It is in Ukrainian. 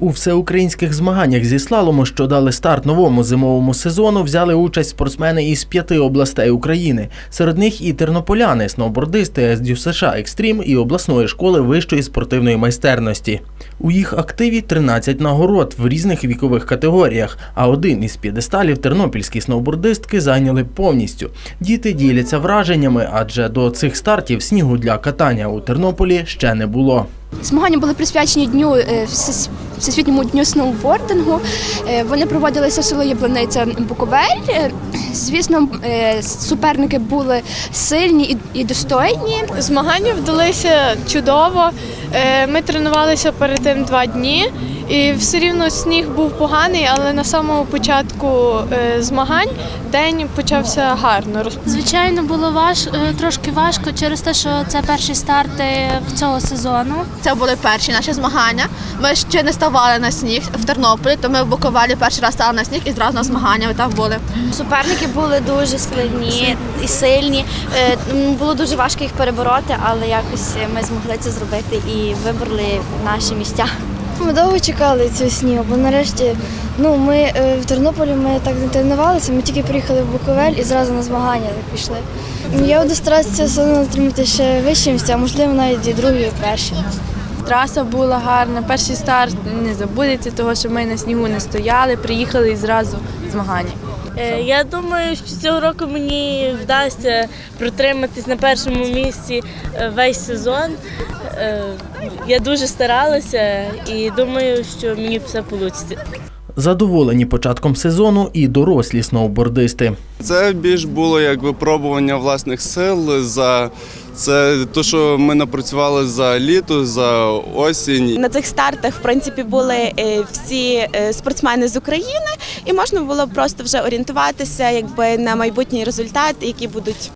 У всеукраїнських змаганнях зі слалому, що дали старт новому зимовому сезону, взяли участь спортсмени із п'яти областей України. Серед них і тернополяни, сноубордисти СДЮ США Екстрім і обласної школи вищої спортивної майстерності. У їх активі 13 нагород в різних вікових категоріях, а один із п'єдесталів тернопільські сноубордистки зайняли повністю. Діти діляться враженнями, адже до цих стартів снігу для катання у Тернополі ще не було. Змагання були присвячені дню е, всесвітньому дню сноубордингу. Е, Вони проводилися в село Яблониця Буковель. Е, Звісно, суперники були сильні і- достойні. Змагання вдалися чудово. Ми тренувалися перед тим два дні, і все рівно сніг був поганий, але на самому початку е, змагань день почався гарно. Звичайно, було важ, е, трошки важко через те, що це перші старти в цього сезону. Це були перші наші змагання. Ми ще не ставали на сніг в Тернополі, то ми в Буковелі перший раз стали на сніг і зразу на змагання ми там були. Суперники були дуже складні і сильні. Е, Було дуже важко їх перебороти, але якось ми змогли це зробити і вибороли наші місця. Ми довго чекали цього снігу, бо нарешті ну, ми е, в Тернополі ми так не тренувалися, ми тільки приїхали в Буковель і зразу на змагання пішли. Я буду старатися одно отримати ще вищі місця, можливо, навіть і другі, і перші. Траса була гарна. Перший старт не забудеться, того що ми на снігу не стояли, приїхали і зразу змагання. Е, Я думаю, що цього року мені вдасться протриматись на першому місці е, весь сезон. Е, Я дуже старалася і думаю, що мені все вийде. Задоволені початком сезону і дорослі сноубордисти. Це більш було як випробування власних сил за це те, що ми напрацювали за літо, за осінь. На цих стартах в принципі були е, всі е, спортсмени з України, і можна було просто вже орієнтуватися якби на майбутній результат, які будуть